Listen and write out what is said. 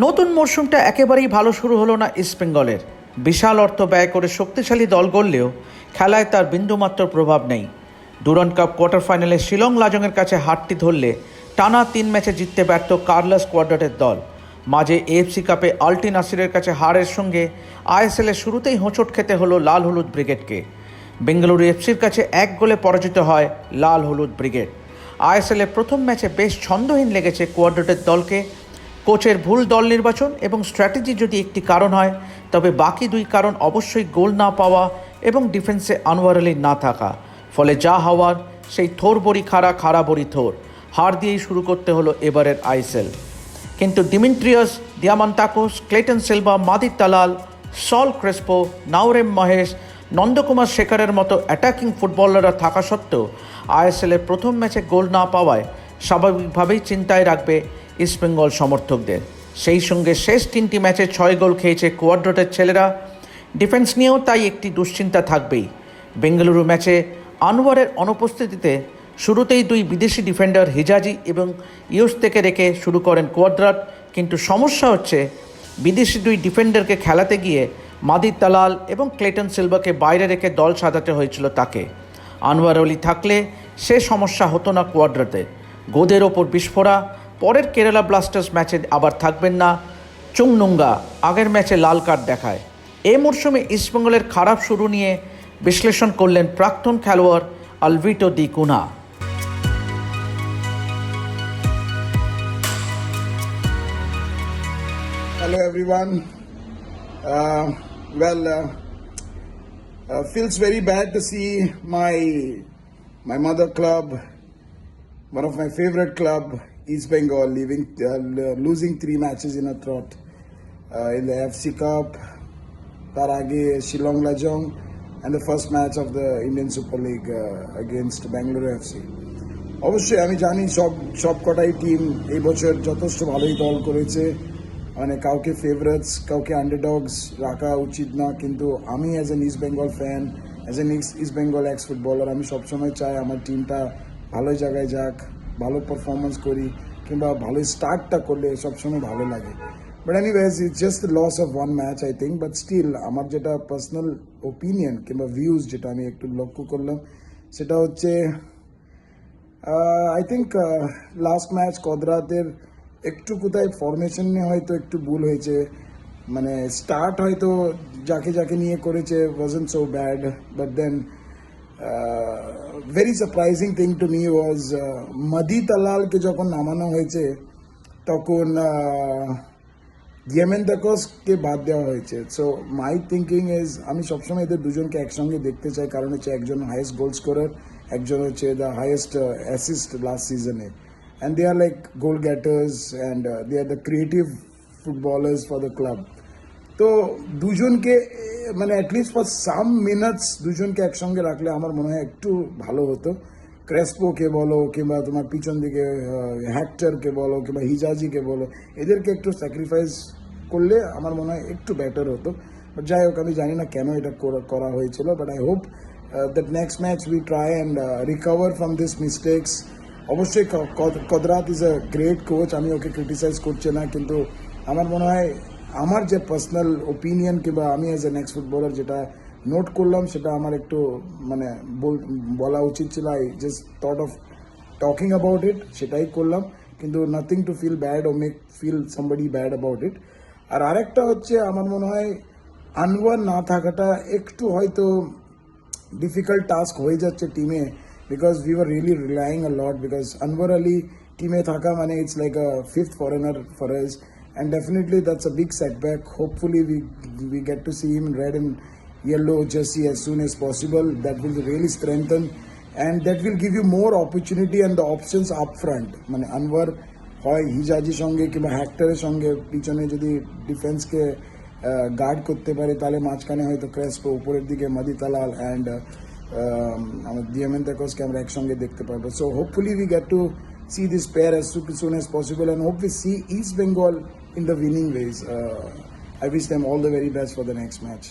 নতুন মরশুমটা একেবারেই ভালো শুরু হলো না ইস্টবেঙ্গলের বিশাল অর্থ ব্যয় করে শক্তিশালী দল গড়লেও খেলায় তার বিন্দুমাত্র প্রভাব নেই। ডুরান কাপ কোয়ার্টার ফাইনালে শিলং লাজংয়ের কাছে হারটি ধরলে টানা তিন ম্যাচে জিততে ব্যর্থ কার্লাস কোয়ার্ডারের দল। মাঝে এএফসি কাপে আলটি নাসিরের কাছে হারের সঙ্গে আইএসএলের শুরুতেই হোঁচট খেতে হলো লাল হলুদ ব্রিগেডকে। বেঙ্গালুরু এফসির কাছে এক গোলে পরাজিত হয় লাল হলুদ ব্রিগেড। আইএসএলের প্রথম ম্যাচে বেশ ছন্দহীন লেগেছে কোয়ার্ডারের দলকে। কোচের ভুল দল নির্বাচন এবং স্ট্র্যাটেজি যদি একটি কারণ হয়, তবে বাকি দুই কারণ অবশ্যই গোল না পাওয়া এবং ডিফেন্সে আনোয়ার আলী না থাকা। ফলে যা হওয়ার, সেই থোর বড়ি খাড়া খাড়া বড়ি থোর। হার দিয়েই শুরু করতে হলো এবারের আইএসএল। কিন্তু Dimitrios Diamantakos Cleiton Silva, Madih Talal Saul Crespo, Naorem Mahesh, Nandakumar শেখরের মতো অ্যাটাকিং ফুটবলাররা থাকা সত্ত্বেও আইএসএলের প্রথম ম্যাচে গোল না পাওয়ায় স্বাভাবিকভাবেই চিন্তায় রাখবে ইস্টবেঙ্গল সমর্থকদের। সেই সঙ্গে শেষ তিনটি ম্যাচে ছয় গোল খেয়েছে কোয়াড্রোটের ছেলেরা। ডিফেন্স নিয়েও তাই একটি দুশ্চিন্তা থাকবেই। বেঙ্গালুরু ম্যাচে আনোয়ারের অনুপস্থিতিতে শুরুতেই দুই বিদেশি ডিফেন্ডার হিজাজি এবং ইউস থেকে রেখে শুরু করেন কোয়াড্রাট। কিন্তু সমস্যা হচ্ছে, বিদেশি দুই ডিফেন্ডারকে খেলাতে গিয়ে মাদির তালাল এবং ক্লেটন সিলভাকে বাইরে রেখে দল সাজাতে হয়েছিল তাকে। আনোয়ার আলী থাকলে সে সমস্যা হতো না কোয়াড্রাতে গোদের ওপর বিস্ফোরা পরের কেরালা ব্লাস্টার্স ম্যাচে আবার থাকবেন না। চুংনুঙ্গা আগের ম্যাচে লাল কার্ড দেখায়। এ মরশুমে ইস্টবেঙ্গলের খারাপ শুরু নিয়ে বিশ্লেষণ করলেন প্রাক্তন খেলোয়াড় আলভিটো দি কুনা। Hello, everyone. Uh, well, uh, uh, feels very bad to see my my mother club, one of my favorite club, East Bengal, leaving uh, losing three matches in a trot uh, in the FC Cup, Tarage, Shillong Lajong, and the first match of the Indian Super League uh, against Bangalore FC. অবশ্যই আমি জানি সব সব কটাই team এই বছর যথেষ্ট ভালোই দল করেছে মানে কাউকে ফেভারিটস কাউকে আন্ডারডগস রাখা উচিত না কিন্তু আমি as an East Bengal fan as an East Bengal ex footballer আমি সবসময় চাই আমার টিমটা ভালো জায়গায় যাক ভালো পারফরমেন্স করি কিংবা ভালো স্টার্টটা করলে সবসময় ভালো লাগে। But anyways it's just loss of one match I think but still আমার যেটা পার্সোনাল ওপিনিয়ন কিংবা ভিউজ যেটা আমি একটু লক্ষ্য করলাম, সেটা হচ্ছে আই থিঙ্ক লাস্ট ম্যাচ কদরাতের একটু কোথায় ফরমেশন নিয়ে হয়তো একটু ভুল হয়েছে। মানে স্টার্ট হয়তো যাকে যাকে নিয়ে করেছে wasn't so bad but then very surprising thing to me was Madih তালালকে যখন নামানো হয়েছে তখন ইয়েমেন দাকসকে বাদ দেওয়া হয়েছে সো মাই থিঙ্কিং ইজ আমি সবসময় এদের দুজনকে একসঙ্গে দেখতে চাই কারণ হচ্ছে একজন হাইয়েস্ট গোল স্কোরার একজন হচ্ছে দ্য হাইয়েস্ট অ্যাসিস্ট লাস্ট সিজনে and they are like goal getters and they are the creative footballers for the club তো দুজনকে মানে অ্যাটলিস্ট ফর সাম মিনিটস দুজনকে একসঙ্গে রাখলে আমার মনে হয় একটু ভালো হতো। ক্রেসপোকে বলো কিংবা তোমার পিছন দিকে হ্যাক্টরকে বলো কিংবা হিজাজিকে বলো, এদেরকে একটু স্যাক্রিফাইস করলে আমার মনে হয় একটু বেটার হতো। বাট যাই হোক, আমি জানি না কেন এটা করা- হয়েছিল but I hope that next match we try and recover from this mistakes অবশ্যই Cuadrat is a great coach আমি ওকে ক্রিটিসাইজ করছি না, কিন্তু আমার মনে হয় আমার যে পার্সোনাল ওপিনিয়ন কিংবা আমি অ্যাজ এ নেক্সট ফুটবলার যেটা নোট করলাম, সেটা আমার একটু মানে বল- উচিত ছিল। I just thought of talking about it সেটাই করলাম। কিন্তু nothing to feel bad or make feel somebody bad about it আর আরেকটা হচ্ছে, আমার মনে হয় আনওয়ার না থাকাটা একটু হয়তো ডিফিকাল্ট টাস্ক হয়ে যাচ্ছে টিমে because we are really relying a lot because Anwar Ali টিমে থাকা মানে it's like a fifth foreigner for And definitely that's a big setback hopefully we we get to see him red in yellow jersey as soon as possible. That will really strengthen and that will give you more opportunity and the options up front. মানে আনওয়ার হয় হিজাজির সঙ্গে কিংবা হ্যাক্টরের সঙ্গে পিছনে যদি ডিফেন্সকে guard করতে পারে তাহলে মাঝখানে হয়তো ক্রেসপো উপরের দিকে মাদি তালাল অ্যান্ড আমার ডিএমএন তাকসকে আমরা একসঙ্গে দেখতে পারবো so hopefully we get to see this pair as soon as possible and hope we see East Bengal in the winning ways. Uh, I wish them all the very best for the next match.